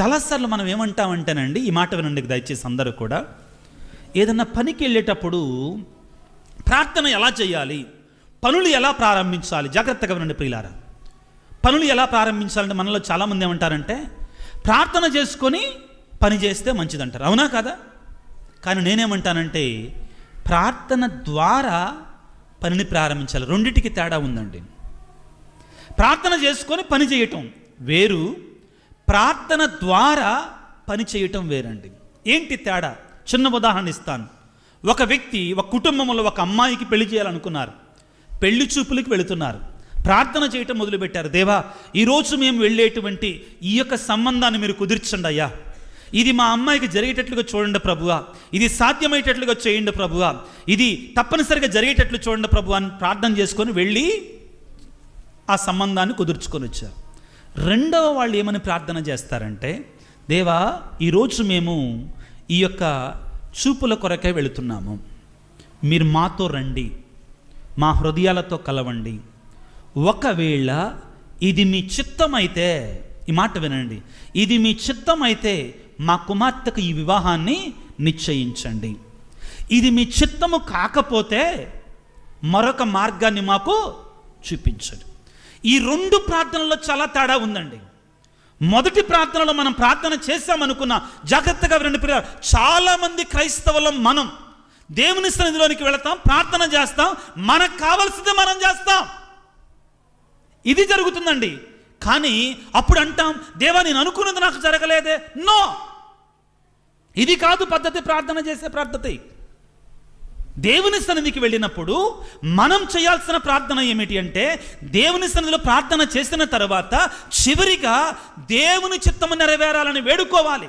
చాలాసార్లు మనం ఏమంటామంటేనండి ఈ మాట వినండి దయచేసి అందరూ కూడా. ఏదన్నా పనికి వెళ్ళేటప్పుడు ప్రార్థన ఎలా చేయాలి? పనులు ఎలా ప్రారంభించాలి? జాగ్రత్తగా వినండి ప్రియులారా. పనులు ఎలా ప్రారంభించాలంటే మనలో చాలామంది ఏమంటారంటే ప్రార్థన చేసుకొని పని చేస్తే మంచిదంటారు. అవునా కదా? కానీ నేనేమంటానంటే ప్రార్థన ద్వారా పనిని ప్రారంభించాలి. రెండిటికి తేడా ఉందండి. ప్రార్థన చేసుకొని పని చేయటం వేరు ప్రార్థన ద్వారా పని చేయటం వేరండి. ఏంటి తేడా? చిన్న ఉదాహరణ ఇస్తాను. ఒక వ్యక్తి ఒక కుటుంబంలో ఒక అమ్మాయికి పెళ్ళి చేయాలనుకున్నారు. పెళ్ళి చూపులకు వెళుతున్నారు. ప్రార్థన చేయటం మొదలుపెట్టారు. దేవా ఈరోజు మేము వెళ్ళేటువంటి ఈ యొక్క సంబంధాన్ని మీరు కుదిర్చండి అయ్యా. ఇది మా అమ్మాయికి జరిగేటట్లుగా చూడండి ప్రభువా. ఇది సాధ్యమయ్యేటట్లుగా చేయండి ప్రభువా. ఇది తప్పనిసరిగా జరిగేటట్లు చూడండి ప్రభు అని ప్రార్థన చేసుకొని వెళ్ళి ఆ సంబంధాన్ని కుదుర్చుకొని వచ్చారు. రెండవ వాళ్ళు ఏమని ప్రార్థన చేస్తారంటే దేవా ఈరోజు మేము ఈ యొక్క చూపుల కొరకే వెళుతున్నాము. మీరు మాతో రండి. మా హృదయాలతో కలవండి. ఒకవేళ ఇది మీ చిత్తమైతే ఈ మాట వినండి ఇది మీ చిత్తమైతే మా కుమార్తెకు ఈ వివాహాన్ని నిశ్చయించండి. ఇది మీ చిత్తము కాకపోతే మరొక మార్గాన్ని మాకు చూపించండి. ఈ రెండు ప్రార్థనల్లో చాలా తేడా ఉందండి. మొదటి ప్రార్థనలో మనం ప్రార్థన చేశామనుకున్న జాగ్రత్తగా రెండు ప్రియ చాలామంది క్రైస్తవులం మనం. దేవుని సన్నిధిలోనికి వెళతాం ప్రార్థన చేస్తాం మనకు కావలసింది మనం చేస్తాం. ఇది జరుగుతుందండి. కానీ అప్పుడు అంటాం దేవా నేను అనుకున్నది నాకు జరగలేదే. నో! ఇది కాదు పద్ధతి ప్రార్థన చేసే పద్ధతి. దేవుని సన్నిధికి వెళ్ళినప్పుడు మనం చేయాల్సిన ప్రార్థన ఏమిటి అంటే దేవుని సన్నిధిలో ప్రార్థన చేసిన తర్వాత చివరిగా దేవుని చిత్తము నెరవేరాలని వేడుకోవాలి.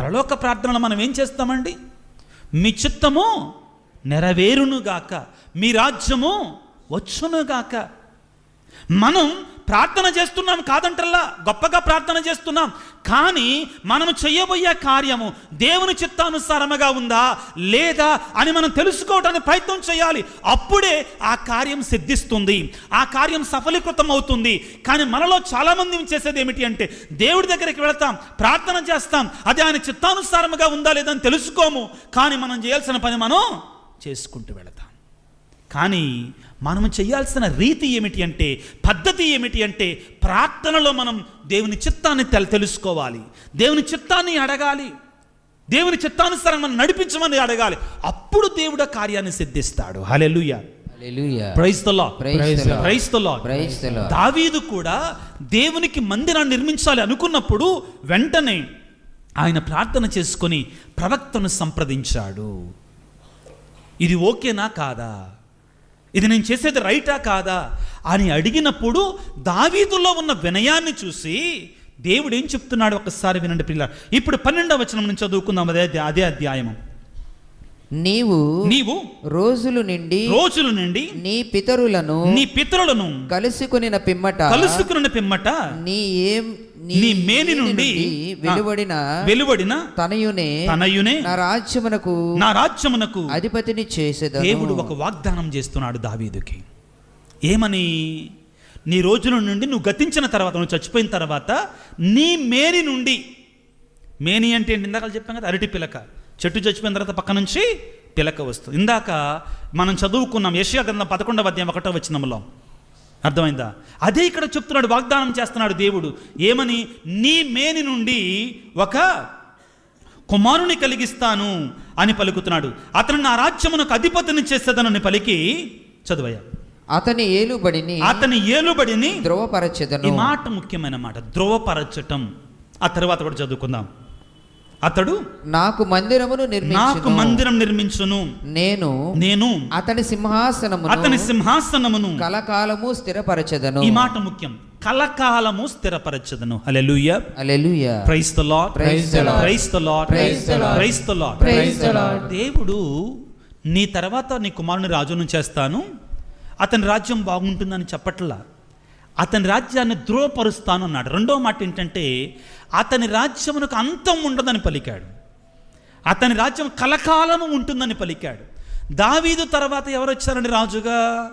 పరలోక ప్రార్థనలు మనం ఏం చేస్తామండి? మీ చిత్తము నెరవేరునుగాక మీ రాజ్యము వచ్చునుగాక. మనం ప్రార్థన చేస్తున్నాం కాదంటల్లా గొప్పగా ప్రార్థన చేస్తున్నాం. కానీ మనం చేయబోయే కార్యము దేవుని చిత్తానుసారముగా ఉందా లేదా అని మనం తెలుసుకోవడానికి ప్రయత్నం చేయాలి. అప్పుడే ఆ కార్యం సిద్ధిస్తుంది ఆ కార్యం సఫలీకృతం అవుతుంది కానీ మనలో చాలామంది చేసేది ఏమిటి అంటే దేవుడి దగ్గరికి వెళతాం ప్రార్థన చేస్తాం అది ఆయన చిత్తానుసారముగా ఉందా లేదా అని తెలుసుకోము. కానీ మనం చేయాల్సిన పని మనం చేసుకుంటూ వెళతాం. కానీ మనం చేయాల్సిన రీతి ఏమిటి అంటే పద్ధతి ఏమిటి అంటే ప్రార్థనలో మనం దేవుని చిత్తాన్ని తెల తెలుసుకోవాలి. దేవుని చిత్తాన్ని అడగాలి. దేవుని చిత్తానుసారం మనం నడిపించమని అడగాలి. అప్పుడు దేవుడు కార్యాన్ని సిద్ధిస్తాడు. హలెలుయ. దావీదు కూడా దేవునికి మందిరాన్ని నిర్మించాలి అనుకున్నప్పుడు వెంటనే ఆయన ప్రార్థన చేసుకొని ప్రవక్తను సంప్రదించాడు. ఇది ఓకేనా కాదా? ఇది నేను చేసేది రైటా కాదా అని అడిగినప్పుడు దావీదులో ఉన్న వినయాన్ని చూసి దేవుడు ఏం చెప్తున్నాడు? ఒకసారి వినండి పిల్ల ఇప్పుడు పన్నెండవ వచనం నుంచి చదువుకుందాం. అదే అదే అధ్యాయము. నీవు నీవు రోజులు నిండి రోజుల నుండి నీ పితరులను నీ పితరులను కలుసుకునిన పిమ్మట కలుసుకున్న పిమ్మట నీ ఏం నీ మేని నుండి వెలువడిన వెలువడిన తనయునే తనయునే నా రాజ్యమునకు నా రాజ్యమునకు అధిపతిని చేసేదను. దేవుడు ఒక వాగ్దానం చేస్తున్నాడు దావీదుకి. ఏమని? నీ రోజుల నుండి నువ్వు గతించిన తర్వాత నువ్వు చచ్చిపోయిన తర్వాత నీ మేని నుండి మేని అంటే ఏంటి? ఇందాక చెప్పాం కదా అరటి పిలక. చెట్టు చచ్చిపోయిన తర్వాత పక్క నుంచి పిలక వస్తుంది. ఇందాక మనం చదువుకున్నాం యెషయా గ్రంథం పదకొండవ అధ్యాయం ఒకటో వచనంలో అర్థమైందా? అదే ఇక్కడ చెప్తున్నాడు వాగ్దానం చేస్తున్నాడు దేవుడు. ఏమని? నీ మేని నుండి ఒక కుమారుని కలిగిస్తాను అని పలుకుతున్నాడు. అతను నా రాజ్యమునకు అధిపతిని చేసేదనని పలికి చదువయ్యా. అతని ఏలుబడిని అతని ఏలుబడిని ఈ ధ్రువపరచెదను మాట ముఖ్యమైన మాట ధ్రువపరచటం. ఆ తర్వాత కూడా చదువుకుందాం. అతడు నాకు మందిరమును నాకు మందిరం నిర్మించును. నేను నేను అతని సింహాసనమును అతని సింహాసనమును కలకాలము స్థిరపరచెదను. ఈ మాట ముఖ్యం. కలకాలము స్థిరపరచదను. Hallelujah alleluia praise the Lord. Praise the Lord. Praise the Lord Praise the Lord. దేవుడు నీ తర్వాత నీ కుమారుని రాజును చేస్తాను. అతని రాజ్యం బాగుంటుందని చెప్పట్లా? అతని రాజ్యాన్ని ధృవపరుస్తాను అన్నాడు. రెండో మాట ఏంటంటే అతని రాజ్యమునకు అంతం ఉండదని పలికాడు. అతని రాజ్యం కలకాలము ఉంటుందని పలికాడు. దావీదు తర్వాత ఎవరు వచ్చారండి రాజుగా?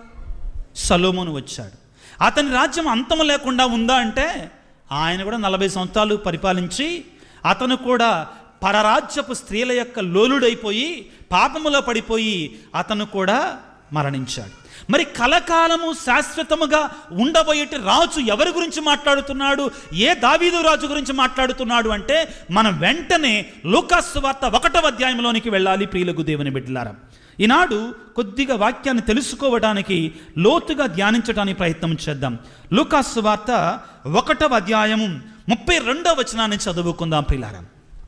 సలోమోను వచ్చాడు. అతని రాజ్యం అంతం లేకుండా ఉందా అంటే ఆయన కూడా నలభై సంవత్సరాలు పరిపాలించి అతను కూడా పరరాజ్యపు స్త్రీల యొక్క లోలుడైపోయి పాపములో పడిపోయి అతను కూడా మరణించాడు. మరి కలకాలము శాశ్వతముగా ఉండబోయేటి రాజు ఎవరి గురించి మాట్లాడుతున్నాడు? ఏ దావీదు రాజు గురించి మాట్లాడుతున్నాడు అంటే మనం వెంటనే లూకాసు వార్త ఒకటవ అధ్యాయంలోనికి వెళ్ళాలి ప్రియులకు దేవుని బిడ్డలారా. ఈనాడు కొద్దిగా వాక్యాన్ని తెలుసుకోవడానికి లోతుగా ధ్యానించడానికి ప్రయత్నం చేద్దాం. లూకాసు వార్త ఒకటవ అధ్యాయము ముప్పై రెండవ వచనాన్ని చదువుకుందాం ప్రియులారా.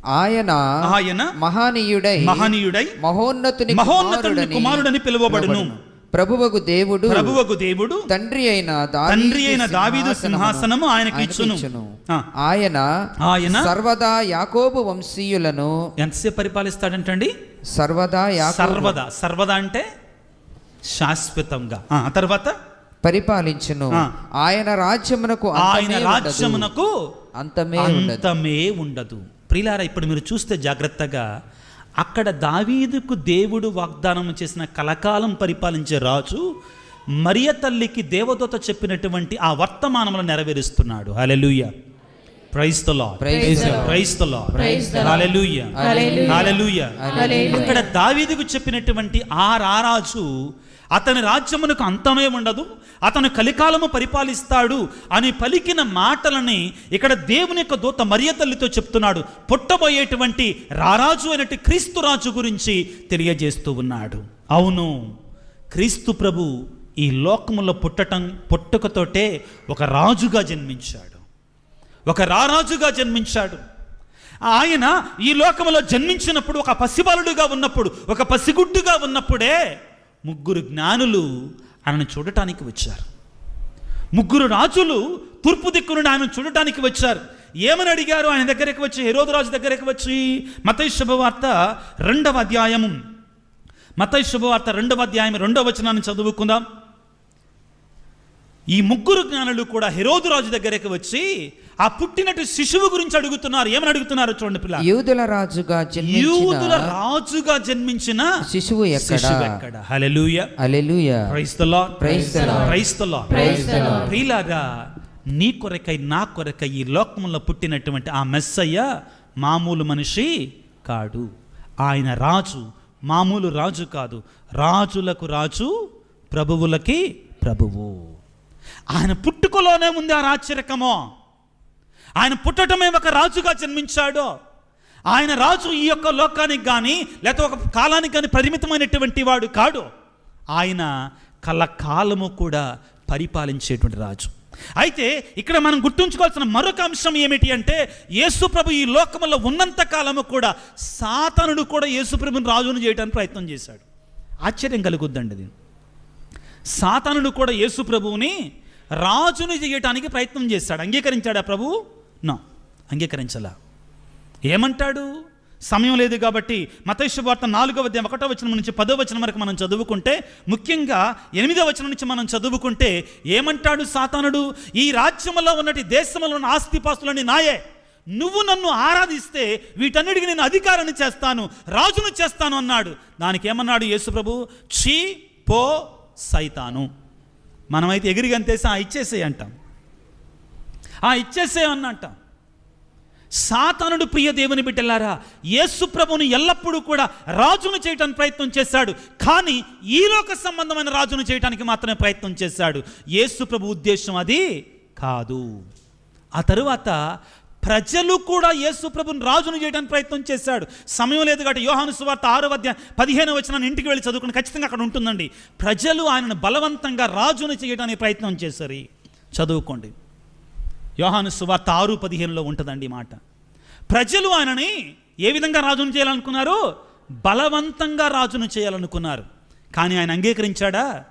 ఆయన ఆయన మహానీయుడై మహనీయుడై మహోన్నతుని మహోన్నతుని కుమారుడని పిలువబడును. ప్రభువగు దేవుడు ప్రభువకు దేవుడు తండ్రి అయిన తండ్రి అయిన దావీదు సింహాసనము ఆయనకి ఇచ్చును. ఆయన ఆయన సర్వదా యాకోబు వంశీయులను ఎంతసేపు పరిపాలిస్తాడంటండి? సర్వదా సర్వదా. సర్వదా అంటే శాశ్వతంగా. తర్వాత? పరిపాలించును. ఆయన రాజ్యమునకు ఆయన. రాజ్యమునకు అంతమే అంతమే ఉండదు. ప్రియులారా ఇప్పుడు మీరు చూస్తే జాగ్రత్తగా అక్కడ దావీదుకు దేవుడు వాగ్దానం చేసిన కలకాలం పరిపాలించే రాజు మరియ తల్లికి దేవదూత చెప్పినటువంటి ఆ వర్తమానములను నెరవేరుస్తున్నాడు hallelujah praise the. Praise. Hallelujah. Hallelujah. ఇక్కడ దావీదుకు చెప్పినటువంటి ఆ రారాజు అతని రాజ్యమునకు అంతమే ఉండదు అతను కలికాలము పరిపాలిస్తాడు అని పలికిన మాటలని ఇక్కడ దేవుని యొక్క దూత మరియ తల్లితో చెప్తున్నాడు. పుట్టబోయేటువంటి రారాజు అయినట్టు క్రీస్తు రాజు గురించి తెలియజేస్తూ ఉన్నాడు. అవును క్రీస్తు ప్రభు ఈ లోకములో పుట్టటం పుట్టుకతోటే ఒక రాజుగా జన్మించాడు. ఒక రారాజుగా జన్మించాడు. ఆయన ఈ లోకములో జన్మించినప్పుడు ఒక పసిబాలుడుగా ఉన్నప్పుడు ఒక పసిగుడ్డుగా ఉన్నప్పుడే ముగ్గురు జ్ఞానులు ఆయనను చూడటానికి వచ్చారు. ముగ్గురు రాజులు తూర్పు దిక్కు నుండి ఆయన చూడటానికి వచ్చారు. ఏమని అడిగారు? ఆయన దగ్గరికి వచ్చి హెరోదు రాజు దగ్గరికి వచ్చి మతై శుభవార్త రెండవ అధ్యాయము. మతయ్య శుభవార్త రెండవ అధ్యాయం రెండవ వచనాన్ని చదువుకుందాం. ఈ ముగ్గురు జ్ఞానులు కూడా హెరోదు రాజు దగ్గరికి వచ్చి ఆ పుట్టినట్టు శిశువు గురించి అడుగుతున్నారు. ఏమని అడుగుతున్నారు చూడండి పిల్ల. యూదుల రాజుగా యూదుల రాజుగా జన్మించిన శిశువు ఎక్కడ? Hallelujah. Alleluia praise the Lord. Praise the Lord Praise the Lord. ప్రియులారా నీ కొరకై నా కొరకై ఈ లోకంలో పుట్టినటువంటి ఆ మెస్సయ్య మామూలు మనిషి కాడు. ఆయన రాజు మామూలు రాజు కాదు. రాజులకు రాజు ప్రభువులకి ప్రభువు. ఆయన పుట్టుకలోనే ఉంది ఆ రాచరికమో ఆయన పుట్టటమే ఒక రాజుగా జన్మించాడో. ఆయన రాజు ఈ యొక్క లోకానికి కానీ లేకపోతే ఒక కాలానికి కానీ పరిమితమైనటువంటి వాడు కాడు. ఆయన కలకాలము కూడా పరిపాలించేటువంటి రాజు. అయితే ఇక్కడ మనం గుర్తుంచుకోవాల్సిన మరొక అంశం ఏమిటి అంటే యేసుప్రభు ఈ లోకంలో ఉన్నంత కాలము కూడా సాతనుడు కూడా యేసుప్రభుని రాజును చేయడానికి ప్రయత్నం చేశాడు. ఆశ్చర్యం కలుగుద్దండి అది. సాతానుడు కూడా యేసు ప్రభువుని రాజును చేయటానికి ప్రయత్నం చేశాడు. అంగీకరించాడా ప్రభువు నో అంగీకరించలా. ఏమంటాడు? సమయం లేదు కాబట్టి మతైషు నాలుగవ అధ్యాయం ఒకటో వచనం నుంచి పదో వచనం వరకు మనం చదువుకుంటే ముఖ్యంగా ఎనిమిదవ వచనం నుంచి మనం చదువుకుంటే ఏమంటాడు సాతానుడు? ఈ రాజ్యములో ఉన్నటి దేశంలో ఉన్న ఆస్తిపాస్తులని నాయే. నువ్వు నన్ను ఆరాధిస్తే వీటన్నిటికీ నేను అధికారాన్ని చేస్తాను రాజును చేస్తాను అన్నాడు. దానికి ఏమన్నాడు యేసుప్రభు చీ పో సైతాను. మనమైతే ఎగిరిగంతేసి ఆ ఇచ్చేసేయి అంటాం. ఆ ఇచ్చేసే అన్న అంటాం సాతానుడు ప్రియ దేవుని బిడ్డలారా యేసు ప్రభుని ఎల్లప్పుడూ కూడా రాజును చేయటానికి ప్రయత్నం చేశాడు. కానీ ఈలోక సంబంధమైన రాజును చేయటానికి మాత్రమే ప్రయత్నం చేశాడు. యేసు ప్రభు ఉద్దేశం అది కాదు. ఆ తరువాత ప్రజలు కూడా యేసుప్రభుని రాజును చేయడానికి ప్రయత్నం చేశాడు. సమయం లేదు కాబట్టి యోహాను సువార్త ఆరో అధ్యాయం పదిహేను వచ్చిన ఇంటికి వెళ్ళి చదువుకుని ఖచ్చితంగా అక్కడ ఉంటుందండి. ప్రజలు ఆయనను బలవంతంగా రాజును చేయడానికి ప్రయత్నం చేశారు. చదువుకోండి. యోహాను సువార్త ఆరు పదిహేనులో ఉంటుందండి మాట. ప్రజలు ఆయనని ఏ విధంగా రాజును చేయాలనుకున్నారు బలవంతంగా రాజును చేయాలనుకున్నారు. కానీ ఆయన అంగీకరించాడా?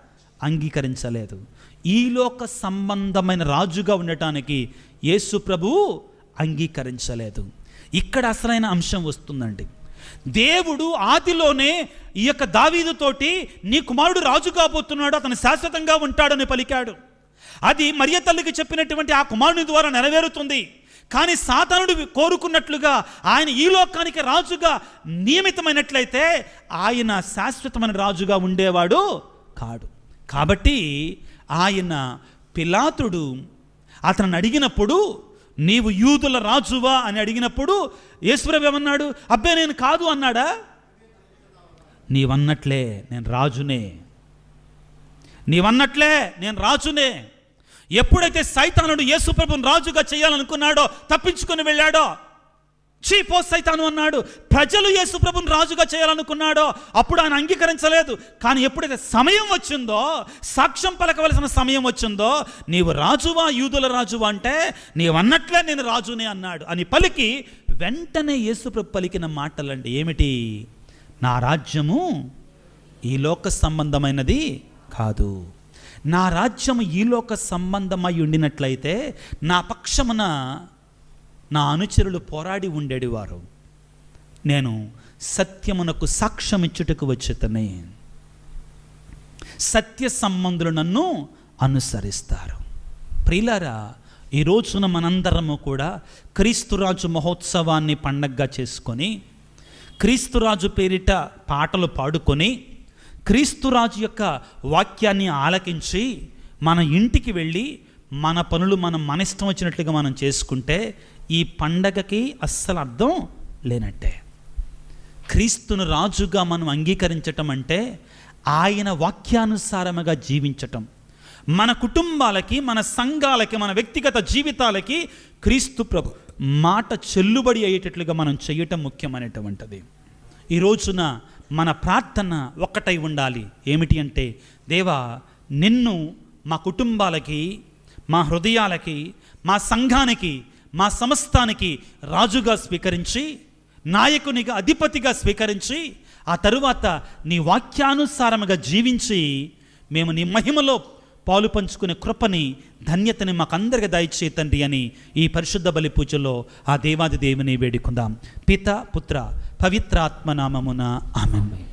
అంగీకరించలేదు. ఈలోక సంబంధమైన రాజుగా ఉండటానికి యేసు ప్రభువు అంగీకరించలేదు. ఇక్కడ అసలైన అంశం వస్తుందండి. దేవుడు ఆదిలోనే ఈ యొక్క దావీదుతోటి నీ కుమారుడు రాజు కాబోతున్నాడు అతను శాశ్వతంగా ఉంటాడని పలికాడు. అది మరియ తల్లికి చెప్పినటువంటి ఆ కుమారుని ద్వారా నెరవేరుతుంది. కానీ సాతానుడు కోరుకున్నట్లుగా ఆయన ఈ లోకానికి రాజుగా నియమితమైనట్లయితే ఆయన శాశ్వతమైన రాజుగా ఉండేవాడు కాడు. కాబట్టి ఆయన పిలాతుడు అతను అడిగినప్పుడు నీవు యూదుల రాజువా? అని అడిగినప్పుడు యేసుప్రభు ఏమన్నాడు? అబ్బే నేను కాదు అన్నాడా? నీవన్నట్లే నేను రాజునే. నీవన్నట్లే నేను రాజునే. ఎప్పుడైతే సైతానుడు యేసుప్రభుని రాజుగా చేయాలనుకున్నాడో తప్పించుకొని వెళ్ళాడో చీ పో సైతాను అన్నాడు ప్రజలు యేసుప్రభుని రాజుగా చేయాలనుకున్నాడో అప్పుడు ఆయన అంగీకరించలేదు. కానీ ఎప్పుడైతే సమయం వచ్చిందో సాక్ష్యం పలకవలసిన సమయం వచ్చిందో నీవు రాజువా యూదుల రాజువా అంటే నీవన్నట్లే నేను రాజునే అన్నాడు అని పలికి వెంటనే యేసుప్రభు పలికిన మాటలండి. ఏమిటి? నా రాజ్యము ఈ లోక సంబంధమైనది కాదు. నా రాజ్యం ఈలోక సంబంధమై ఉండినట్లయితే నా పక్షమున నా అనుచరులు పోరాడి ఉండేడివారు. నేను సత్యమునకు సాక్ష్యం ఇచ్చుటకు వచ్చేతనే సత్య సంబంధులు నన్ను అనుసరిస్తారు. ప్రియులారా ఈ రోజున మనందరము కూడా క్రీస్తురాజు మహోత్సవాన్ని పండగగా చేసుకొని క్రీస్తురాజు పేరిట పాటలు పాడుకొని క్రీస్తురాజు యొక్క వాక్యాన్ని ఆలకించి మన ఇంటికి వెళ్ళి మన పనులు మనం మన ఇష్టం వచ్చినట్లుగా మనం చేసుకుంటే ఈ పండగకి అస్సలు అర్థం లేనట్టే. క్రీస్తును రాజుగా మనం అంగీకరించటం అంటే ఆయన వాక్యానుసారముగా జీవించటం. మన కుటుంబాలకి మన సంఘాలకి మన వ్యక్తిగత జీవితాలకి క్రీస్తు ప్రభు మాట చెల్లుబడి అయ్యేటట్లుగా మనం చేయటం ముఖ్యమైనటువంటిది. ఈ రోజున మన ప్రార్థన ఒక్కటై ఉండాలి. ఏమిటి అంటే దేవా నిన్ను మా కుటుంబాలకి మా హృదయాలకి మా సంఘానికి మా సమస్తానికి రాజుగా స్వీకరించి నాయకునిగా అధిపతిగా స్వీకరించి ఆ తరువాత నీ వాక్యానుసారముగా జీవించి మేము నీ మహిమలో పాలు పంచుకునే కృపని ధన్యతని మాకందరికి దయచే తండ్రి అని ఈ పరిశుద్ధ బలి పూజలో ఆ దేవాది దేవుని వేడుకుందాం. పిత పుత్ర పవిత్రాత్మ నామమున ఆమె